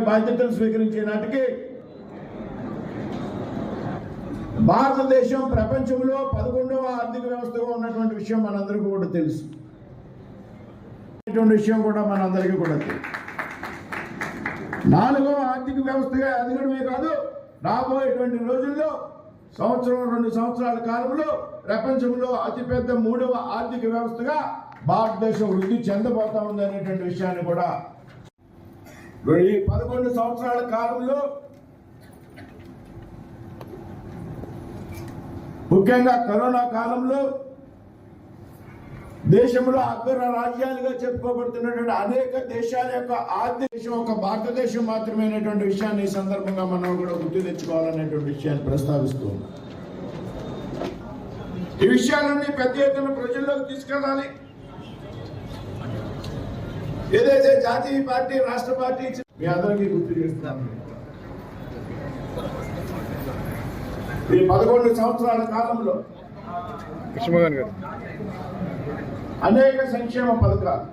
బాధ్యతలు స్వీకరించే నాటికి భారతదేశం ప్రపంచంలో పదకొండవ ఆర్థిక వ్యవస్థగా ఉన్నటువంటి విషయం మనందరికీ కూడా తెలుసు. ఇటువంటి విషయం కూడా మనందరికీ కూడా తెలుసు. నాలుగవ ఆర్థిక వ్యవస్థగా ఎదగడమే కాదు రాబోయేటువంటి రోజుల్లో సంవత్సరం రెండు సంవత్సరాల కాలంలో ప్రపంచంలో అతిపెద్ద మూడవ ఆర్థిక వ్యవస్థగా భారతదేశం వృద్ధి చెందబోతా ఉంది అనేటువంటి విషయాన్ని కూడా ఈ పదకొండు సంవత్సరాల కాలంలో ముఖ్యంగా కరోనా కాలంలో దేశంలో అగ్ర రాజ్యాలుగా చెప్పుకోబడుతున్నటువంటి అనేక దేశాల యొక్క ఆర్థిక దేశం ఒక భారతదేశం మాత్రమేనటువంటి విషయాన్ని ఈ సందర్భంగా మనం కూడా గుర్తు తెచ్చుకోవాలనేటువంటి విషయాన్ని ప్రస్తావిస్తూ ఈ విషయాలన్నీ పెద్ద ఎత్తున ప్రజల్లోకి తీసుకెళ్ళాలి. ఏదైతే జాతీయ పార్టీ రాష్ట్ర పార్టీ మీ అందరికీ గుర్తు చేస్తున్నాను. ఈ పదకొండు సంవత్సరాల కాలంలో అనేక సంక్షేమ పథకాలు.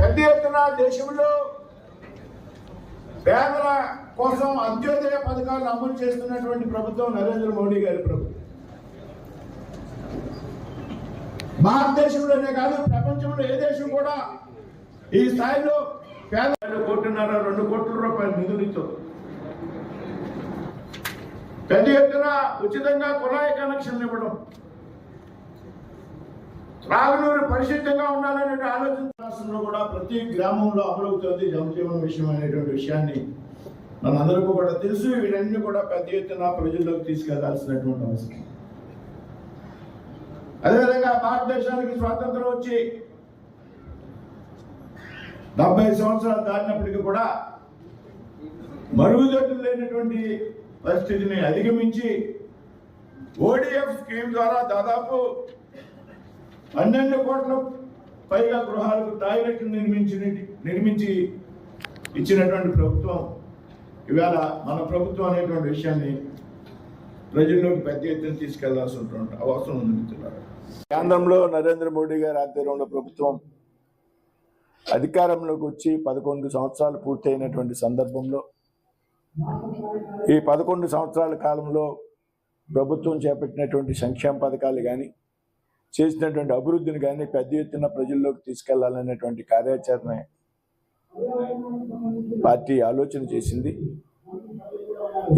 పెద్ద ఎత్తున దేశంలో పేదల కోసం అంత్యోదయ పథకాలను అమలు చేస్తున్నటువంటి ప్రభుత్వం నరేంద్ర మోడీ గారి ప్రభుత్వం. భారతదేశంలోనే కాదు ప్రపంచంలో ఏ దేశం కూడా ఈ స్థాయిలో పేద కోటిన్నర రెండు కోట్ల రూపాయల నిధులతో పెద్ద ఎత్తున ఉచితంగా కుళాయి కనెక్షన్లు ఇవ్వడం. త్రాగునీరు పరిశుద్ధంగా ఉండాలనే ఆలోచన రాష్ట్రంలో కూడా ప్రతి గ్రామంలో అమలవుతుంది జనజీవన విషయం అనేటువంటి విషయాన్ని మనందరికీ కూడా తెలుసు. వీటన్నీ కూడా పెద్ద ఎత్తున ప్రజల్లోకి తీసుకెళ్ళాల్సినటువంటి అవసరం. అదేవిధంగా భారతదేశానికి స్వాతంత్రం వచ్చి డెబ్బై సంవత్సరాలు దాటినప్పటికీ కూడా మరుగుదొడ్లు లేనటువంటి పరిస్థితిని అధిగమించి ఓడిఎఫ్ స్కీమ్ ద్వారా దాదాపు పన్నెండు కోట్ల పైగా గృహాలకు టాయిలెట్లు నిర్మించి నిర్మించి ఇచ్చినటువంటి ప్రభుత్వం ఇవాళ మన ప్రభుత్వం అనేటువంటి విషయాన్ని ప్రజల్లోకి పెద్ద ఎత్తున తీసుకెళ్ళాల్సినటువంటి అవసరం ఉంది మిత్రులారా. కేంద్రంలో నరేంద్ర మోడీ గారి ఆధ్వర్యంలో ప్రభుత్వం అధికారంలోకి వచ్చి పదకొండు సంవత్సరాలు పూర్తయినటువంటి సందర్భంలో ఈ పదకొండు సంవత్సరాల కాలంలో ప్రభుత్వం చేపట్టినటువంటి సంక్షేమ పథకాలు కానీ చేసినటువంటి అభివృద్ధిని కానీ పెద్ద ఎత్తున ప్రజల్లోకి తీసుకెళ్ళాలనేటువంటి కార్యాచరణ పార్టీ ఆలోచన చేసింది.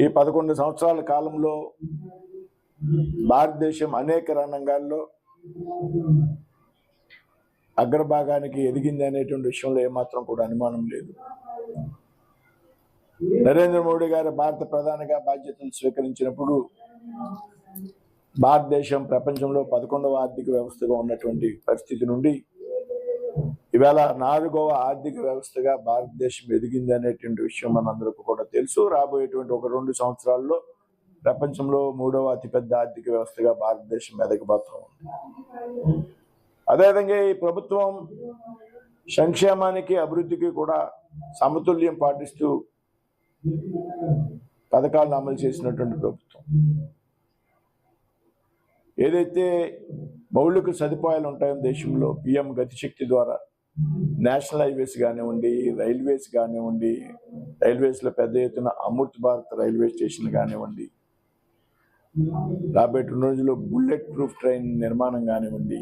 ఈ పదకొండు సంవత్సరాల కాలంలో భారతదేశం అనేక రంగాల్లో అగ్రభాగానికి ఎదిగింది అనేటువంటి విషయంలో ఏమాత్రం కూడా అనుమానం లేదు. నరేంద్ర మోడీ గారు భారత ప్రధానిగా బాధ్యతలు స్వీకరించినప్పుడు భారతదేశం ప్రపంచంలో పదకొండవ ఆర్థిక వ్యవస్థగా ఉన్నటువంటి పరిస్థితి నుండి ఇవాళ నాలుగవ ఆర్థిక వ్యవస్థగా భారతదేశం ఎదిగింది అనేటువంటి విషయం మనందరికీ కూడా తెలుసు. రాబోయేటువంటి ఒక రెండు సంవత్సరాల్లో ప్రపంచంలో మూడవ అతిపెద్ద ఆర్థిక వ్యవస్థగా భారతదేశం ఎదగబోతా ఉంది. అదేవిధంగా ఈ ప్రభుత్వం సంక్షేమానికి అభివృద్ధికి కూడా సమతుల్యం పాటిస్తూ పథకాలను అమలు చేసినటువంటి ప్రభుత్వం. ఏదైతే మౌలిక సదుపాయాలు ఉంటాయో దేశంలో పిఎం గతిశక్తి ద్వారా నేషనల్ హైవేస్ కానివ్వండి రైల్వేస్ కానివ్వండి రైల్వేస్లో పెద్ద ఎత్తున అమృత్ భారత్ రైల్వే స్టేషన్ కానివ్వండి రాబోయే రెండు రోజుల్లో బుల్లెట్ ప్రూఫ్ ట్రైన్ నిర్మాణం కానివ్వండి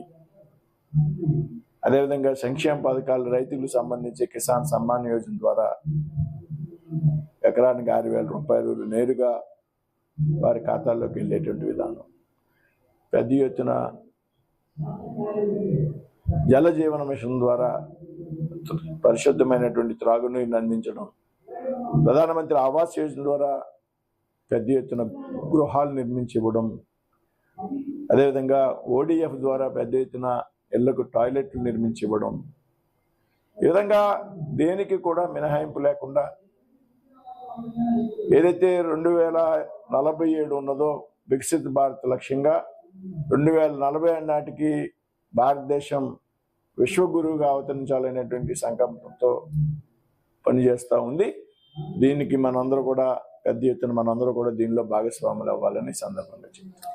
అదేవిధంగా సంక్షేమ పథకాలు రైతులకు సంబంధించి కిసాన్ సమ్మాన్ యోజన ద్వారా ఎకరానికి ఆరు వేల రూపాయలు నేరుగా వారి ఖాతాల్లోకి వెళ్ళేటువంటి విధానం. పెద్ద ఎత్తున జల జీవన మిషన్ ద్వారా పరిశుద్ధమైనటువంటి త్రాగునీరుని అందించడం ప్రధానమంత్రి ఆవాస్ యోజన ద్వారా పెద్ద ఎత్తున గృహాలు నిర్మించి ఇవ్వడం అదేవిధంగా ఓడిఎఫ్ ద్వారా పెద్ద ఎత్తున ఇళ్ళకు టాయిలెట్లు నిర్మించి ఇవ్వడం ఈ విధంగా దేనికి కూడా మినహాయింపు లేకుండా ఏదైతే రెండు వేల నలభై ఏడు ఉన్నదో వికసిత్ భారత్ లక్ష్యంగా రెండు వేల నలభై ఏడు నాటికి భారతదేశం విశ్వగురువుగా అవతరించాలనేటువంటి సంకల్పంతో పనిచేస్తూ ఉంది. దీనికి మనందరూ కూడా పెద్ద ఎత్తున మనందరూ కూడా దీనిలో భాగస్వాములు అవ్వాలని సందర్భంగా చెప్తాం